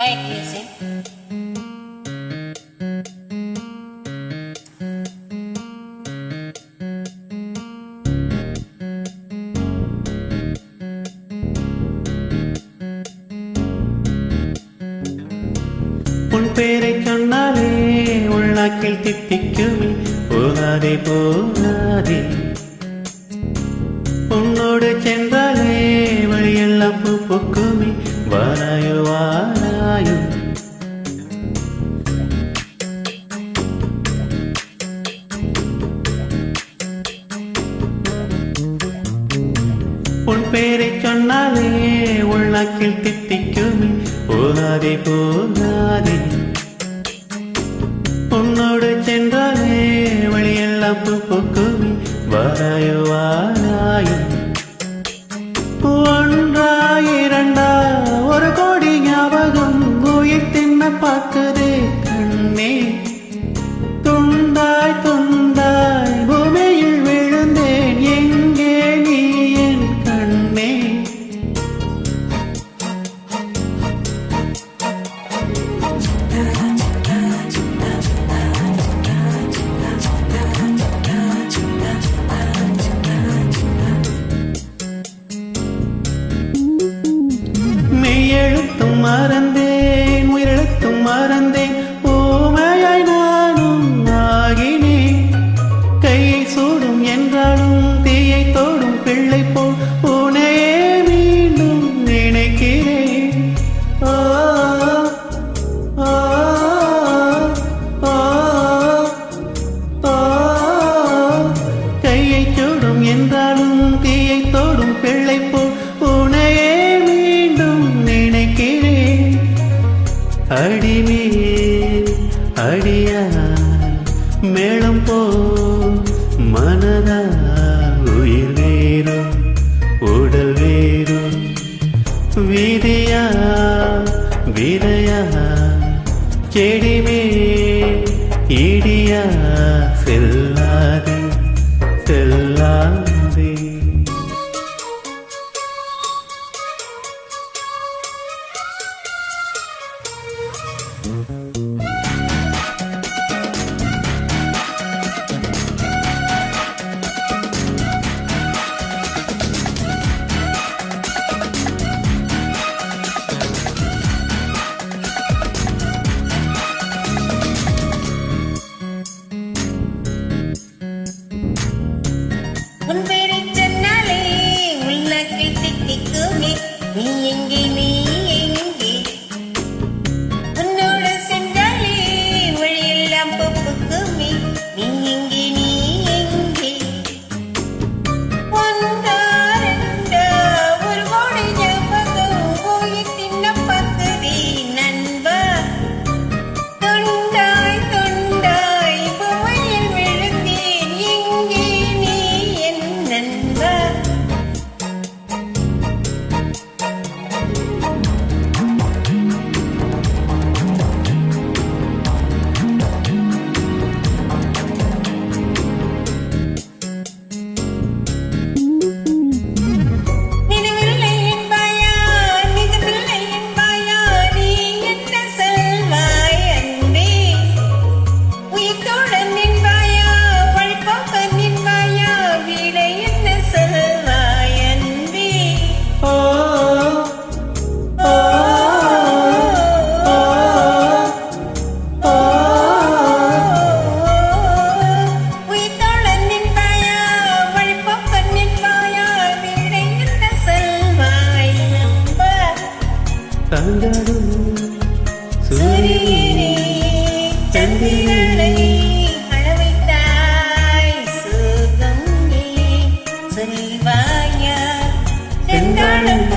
Quiet music. பேரை சொன்னாலே உள்நாக்கில் தித்திக்குமே போகாதே போகாதே உன்னோடு சென்றாலே வழியெல்லாம் பூ பூக்குமே வாராயோ வாயும் உன் பேரை சொன்னாலே உள்நாக்கில் தித்திக்குமே. போகாதே போகாதே. உன்னோடு சென்றாலே வழியெல்லாம் பூ பூக்குமே. வாராயோ வாராயோ. கவியா மேளம் போ மனதா உயிர் வேறும் உடல் வேறும். வீதியா விதையா செடிமே இடியா தாங்காடும் சூரியனே சந்திரனை அளவைத்தாய் சுகம் செல்வாயா செந்தாளம்